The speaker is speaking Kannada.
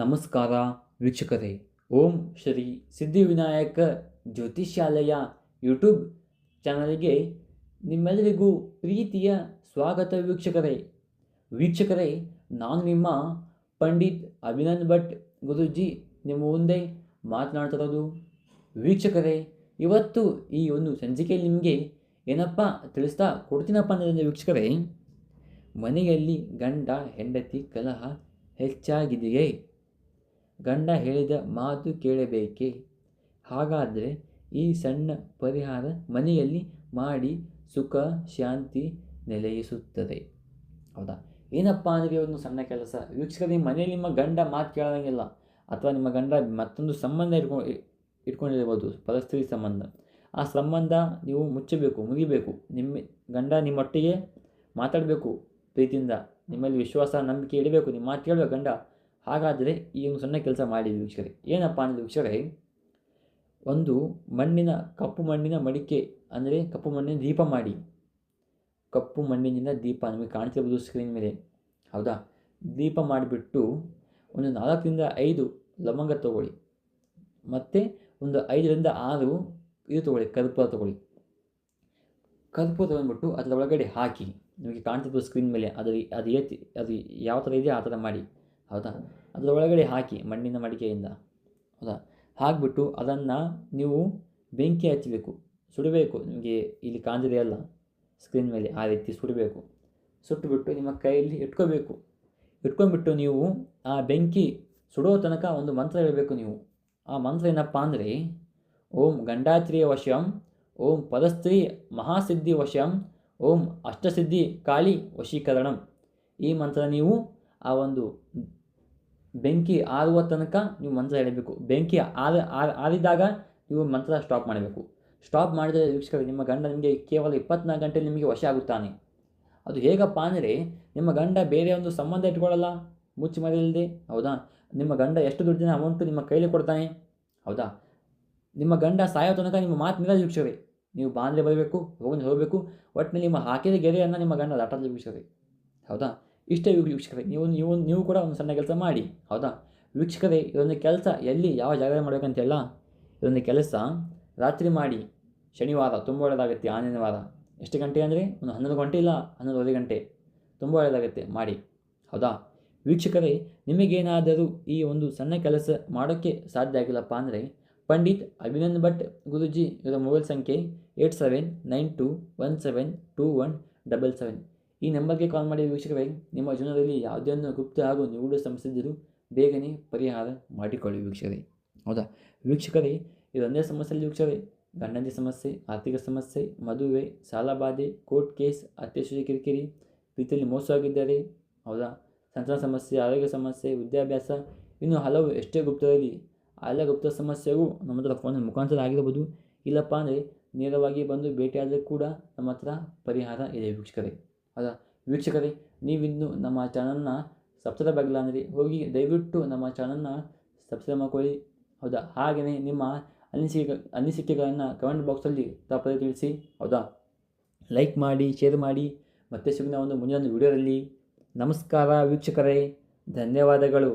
ನಮಸ್ಕಾರ ವೀಕ್ಷಕರೇ. ಓಂ ಶ್ರೀ ಸಿದ್ಧಿವಿನಾಯಕ ಜ್ಯೋತಿಷ್ಯಾಲಯ ಯೂಟ್ಯೂಬ್ ಚಾನಲ್ಗೆ ನಿಮ್ಮೆಲ್ಲರಿಗೂ ಪ್ರೀತಿಯ ಸ್ವಾಗತ ವೀಕ್ಷಕರೇ. ವೀಕ್ಷಕರೇ, ನಾನು ನಿಮ್ಮ ಪಂಡಿತ್ ಅಭಿನಂದ್ ಭಟ್ ಗುರುಜಿ. ನಿಮ್ಮ ಮುಂದೆ ಮಾತನಾಡ್ತಿರೋದು ವೀಕ್ಷಕರೇ, ಇವತ್ತು ಈ ಒಂದು ಸಂಚಿಕೆಯಲ್ಲಿ ನಿಮಗೆ ಏನಪ್ಪ ತಿಳಿಸ್ತಾ ಕೊಡ್ತೀನಪ್ಪ ಅಂದರೆ ವೀಕ್ಷಕರೇ. ಮನೆಯಲ್ಲಿ ಗಂಡ, ಹೆಂಡತಿ, ಕಲಹ ಹೆಚ್ಚಾಗಿದೆಯೇ? ಗಂಡ ಹೇಳಿದ ಮಾತು ಕೇಳಬೇಕೆ? ಹಾಗಾದರೆ ಈ ಸಣ್ಣ ಪರಿಹಾರ ಮನೆಯಲ್ಲಿ ಮಾಡಿ ಸುಖ, ಶಾಂತಿ ನೆಲೆಯಿಸುತ್ತದೆ ಹೌದಾ? ಏನಪ್ಪ ಅಂದರೆ ಒಂದು ಸಣ್ಣ ಕೆಲಸ. ವೀಕ್ಷಕರು, ನಿಮ್ಮ ಮನೆಯಲ್ಲಿ ನಿಮ್ಮ ಗಂಡ ಮಾತು ಕೇಳೋಂಗಿಲ್ಲ. ಅಥವಾ ನಿಮ್ಮ ಗಂಡ ಮತ್ತೊಂದು ಸಂಬಂಧ ಇಟ್ಕೊ, ಇಟ್ಕೊಂಡಿರ್ಬೋದು, ಪರಸ್ತ್ರೀ ಸಂಬಂಧ. ಆ ಸಂಬಂಧ ನೀವು ಮುಚ್ಚಬೇಕು, ಮುಗಿಬೇಕು. ನಿಮ್ಮ ಗಂಡ ನಿಮ್ಮೊಟ್ಟಿಗೆ ಮಾತಾಡಬೇಕು ಪ್ರೀತಿಯಿಂದ. ನಿಮ್ಮಲ್ಲಿ ವಿಶ್ವಾಸ, ನಂಬಿಕೆ ಇಡಬೇಕು. ನಿಮ್ಮ ಮಾತು ಕೇಳಬೇಕು, ಗಂಡ. ಹಾಗಾದರೆ ಈ ಒಂದು ಸಣ್ಣ ಕೆಲಸ ಮಾಡಿ ವೀಕ್ಷಕರೇ. ಏನಪ್ಪ ಅಂದರೆ ವೀಕ್ಷಕರೇ, ಒಂದು ಮಣ್ಣಿನ ಕಪ್ಪು ಮಣ್ಣಿನ ಮಡಿಕೆ ಅಂದರೆ ಕಪ್ಪು ಮಣ್ಣಿನ ದೀಪ ಮಾಡಿ. ಕಪ್ಪು ಮಣ್ಣಿನಿಂದ ದೀಪ ನಿಮಗೆ ಕಾಣ್ತಿರ್ಬೋದು ಸ್ಕ್ರೀನ್ ಮೇಲೆ. ಹೌದಾ? ದೀಪ ಮಾಡಿಬಿಟ್ಟು ಒಂದು ನಾಲ್ಕರಿಂದ ಐದು ಲವಂಗ ತಗೊಳ್ಳಿ. ಮತ್ತು ಒಂದು ಐದರಿಂದ ಆರು ಇದು ತೊಗೊಳ್ಳಿ, ಕರ್ಪೂರ ತೊಗೊಳ್ಳಿ. ಕರ್ಪೂರ ತೊಗೊಂಡ್ಬಿಟ್ಟು ಅದರ ಒಳಗಡೆ ಹಾಕಿ. ನಿಮಗೆ ಕಾಣ್ತಿರ್ಬೋದು ಸ್ಕ್ರೀನ್ ಮೇಲೆ. ಅದು ಅದು ಏತಿ ಅದು ಯಾವ ಥರ ಇದೆಯೋ ಆ ಥರ ಮಾಡಿ. ಹೌದಾ? ಅದರ ಒಳಗಡೆ ಹಾಕಿ ಮಣ್ಣಿನ ಮಡಿಕೆಯಿಂದ. ಹೌದಾ? ಹಾಕಿಬಿಟ್ಟು ಅದನ್ನು ನೀವು ಬೆಂಕಿ ಹಚ್ಚಬೇಕು ಸುಡಬೇಕು. ನಿಮಗೆ ಇಲ್ಲಿ ಕಾಂಜಿದೆ ಅಲ್ಲ? ಸ್ಕ್ರೀನ್ ಮೇಲೆ ಆ ರೀತಿ ಸುಡಬೇಕು. ಸುಟ್ಟುಬಿಟ್ಟು ನಿಮ್ಮ ಕೈಯಲ್ಲಿ ಇಟ್ಕೋಬೇಕು. ಇಟ್ಕೊಂಡ್ಬಿಟ್ಟು ನೀವು ಆ ಬೆಂಕಿ ಸುಡೋ ತನಕ ಒಂದು ಮಂತ್ರ ಹೇಳಬೇಕು ನೀವು. ಆ ಮಂತ್ರ ಏನಪ್ಪ ಅಂದರೆ, ಓಂ ಗಂಡಾತ್ರಿಯ ವಶಂ ಓಂ ಪದಸ್ತ್ರೀ ಮಹಾಸಿದ್ಧಿ ವಶಂ ಓಂ ಅಷ್ಟಸಿದ್ಧಿ ಕಾಳಿ ವಶೀಕರಣಂ. ಈ ಮಂತ್ರ ನೀವು ಆ ಒಂದು ಬೆಂಕಿ ಆರುವ ತನಕ ನೀವು ಮಂತ್ರ ಹೇಳಬೇಕು ಬೆಂಕಿ ಆದ ಆರಿದಾಗ ನೀವು ಮಂತ್ರ ಸ್ಟಾಪ್ ಮಾಡಬೇಕು. ಸ್ಟಾಪ್ ಮಾಡಿದರೆ ವೀಕ್ಷಕರು, ನಿಮ್ಮ ಗಂಡ ನಿಮಗೆ ಕೇವಲ ಇಪ್ಪತ್ನಾಲ್ಕು ಗಂಟೆ ನಿಮಗೆ ವಶ ಆಗುತ್ತಾನೆ. ಅದು ಹೇಗಪ್ಪ ಅಂದರೆ, ನಿಮ್ಮ ಗಂಡ ಬೇರೆ ಒಂದು ಸಂಬಂಧ ಇಟ್ಕೊಳ್ಳಲ್ಲ? ಮುಚ್ಚಿ ಮರೆಯಲ್ಲದೆ ಹೌದಾ? ನಿಮ್ಮ ಗಂಡ ಎಷ್ಟು ದುಡ್ಡಿನ ಅಮೌಂಟು ನಿಮ್ಮ ಕೈಲಿ ಕೊಡ್ತಾನೆ? ಹೌದಾ? ನಿಮ್ಮ ಗಂಡ ಸಾಯೋ ತನಕ ನಿಮ್ಮ ಮಾತು ನಿಲ್ಲ ವೀಕ್ಷಕರೇ. ನೀವು ಬಾಂದ್ರೆ ಬರಬೇಕು, ಹೋಗಿ ಹೋಗಬೇಕು. ಒಟ್ಟಿನಲ್ಲಿ ನಿಮ್ಮ ಹಾಕಿದ ಗೆರೆಯನ್ನು ನಿಮ್ಮ ಗಂಡ ದಾಟಲ್ಲ ವೀಕ್ಷಕರೇ. ಹೌದಾ? ಇಷ್ಟೇ ವೀಕ್ಷಕರೇ ನೀವು ನೀವು ನೀವು ಕೂಡ ಒಂದು ಸಣ್ಣ ಕೆಲಸ ಮಾಡಿ. ಹೌದಾ? ವೀಕ್ಷಕರೇ ಇದೊಂದು ಕೆಲಸ, ಎಲ್ಲಿ ಯಾವ ಜಾಗದಲ್ಲಿ ಮಾಡಬೇಕಂತೆಲ್ಲ ಇದೊಂದು ಕೆಲಸ ರಾತ್ರಿ ಮಾಡಿ. ಶನಿವಾರ, ತುಂಬ ಒಳ್ಳೆಯದಾಗುತ್ತೆ ಆನಿನ ವಾರ. ಎಷ್ಟು ಗಂಟೆ ಅಂದರೆ? ಒಂದು ಹನ್ನೊಂದು ಗಂಟೆ ಇಲ್ಲ, ಹನ್ನೊಂದುವರೆ ಗಂಟೆ. ತುಂಬ ಒಳ್ಳೆಯದಾಗುತ್ತೆ ಮಾಡಿ. ಹೌದಾ? ವೀಕ್ಷಕರೇ, ನಿಮಗೇನಾದರೂ ಈ ಒಂದು ಸಣ್ಣ ಕೆಲಸ ಮಾಡೋಕ್ಕೆ ಸಾಧ್ಯ ಆಗಿಲ್ಲಪ್ಪ ಅಂದರೆ, ಪಂಡಿತ್ ಅಭಿನಂದ್ ಭಟ್ ಗುರುಜಿ ಇವರ ಮೊಬೈಲ್ ಸಂಖ್ಯೆ eight seven nine two one seven two one double seven. ಈ ನಂಬರ್ಗೆ ಕಾಲ್ ಮಾಡಿ ವೀಕ್ಷಕರೇ, ನಿಮ್ಮ ಜೀವನದಲ್ಲಿ ಯಾವುದೇ ಒಂದು ಗುಪ್ತ ಹಾಗೂ ನಿಗೂಢ ಸಮಸ್ಯೆ ಇದ್ದರೂ ಬೇಗನೆ ಪರಿಹಾರ ಮಾಡಿಕೊಳ್ಳಿ ವೀಕ್ಷಕರೇ. ಹೌದಾ? ವೀಕ್ಷಕರೇ ಇದೊಂದೇ ಸಮಸ್ಯೆಯಲ್ಲಿ ವೀಕ್ಷಕರೇ, ಗಂಡಂದಿ ಸಮಸ್ಯೆ, ಆರ್ಥಿಕ ಸಮಸ್ಯೆ, ಮದುವೆ ಸಾಲಬಾಧೆ ಕೋರ್ಟ್ ಕೇಸ್ ಅತ್ಯಶುಚಿ ಕಿರಿಕಿರಿ ಪ್ರೀತಿಯಲ್ಲಿ ಮೋಸ ಆಗಿದ್ದಾರೆ. ಹೌದಾ? ಸಂತಾನ ಸಮಸ್ಯೆ, ಆರೋಗ್ಯ ಸಮಸ್ಯೆ, ವಿದ್ಯಾಭ್ಯಾಸ, ಇನ್ನು ಹಲವು ಎಷ್ಟೇ ಗುಪ್ತದಲ್ಲಿ ಎಲ್ಲ ಗುಪ್ತ ಸಮಸ್ಯೆಗೂ ನಮ್ಮ ಹತ್ರ ಫೋನಿನ ಮುಖಾಂತರ ಆಗಿರಬಹುದು. ಇಲ್ಲಪ್ಪ ಅಂದರೆ ನೇರವಾಗಿ ಬಂದು ಭೇಟಿಯಾದರೆ ಕೂಡ ನಮ್ಮ ಹತ್ರ ಪರಿಹಾರ ಇದೆ ವೀಕ್ಷಕರೇ. ಹೌದಾ ವೀಕ್ಷಕರೇ, ನೀವಿನ್ನು ನಮ್ಮ ಚಾನಲ್ನ ಸಬ್ಸ್ಕ್ರೈಬ್ ಆಗಿಲ್ಲ ಅಂದರೆ ಹೋಗಿ ದಯವಿಟ್ಟು ನಮ್ಮ ಚಾನಲ್ನ ಸಬ್ಸ್ಕ್ರೈಬ್ ಮಾಡ್ಕೊಳ್ಳಿ. ಹೌದಾ? ಹಾಗೆಯೇ ನಿಮ್ಮ ಅನಿಸಿಕೆ, ಅನಿಸಿಕೆಗಳನ್ನು ಕಮೆಂಟ್ ಬಾಕ್ಸಲ್ಲಿ ತಪ್ಪದೆ ತಿಳಿಸಿ. ಹೌದಾ? ಲೈಕ್ ಮಾಡಿ, ಶೇರ್ ಮಾಡಿ. ಮತ್ತೆ ಸಿಗೋಣ ಒಂದು ಮುಂದಿನ ವೀಡಿಯೋದಲ್ಲಿ ನಮಸ್ಕಾರ ವೀಕ್ಷಕರೇ. ಧನ್ಯವಾದಗಳು.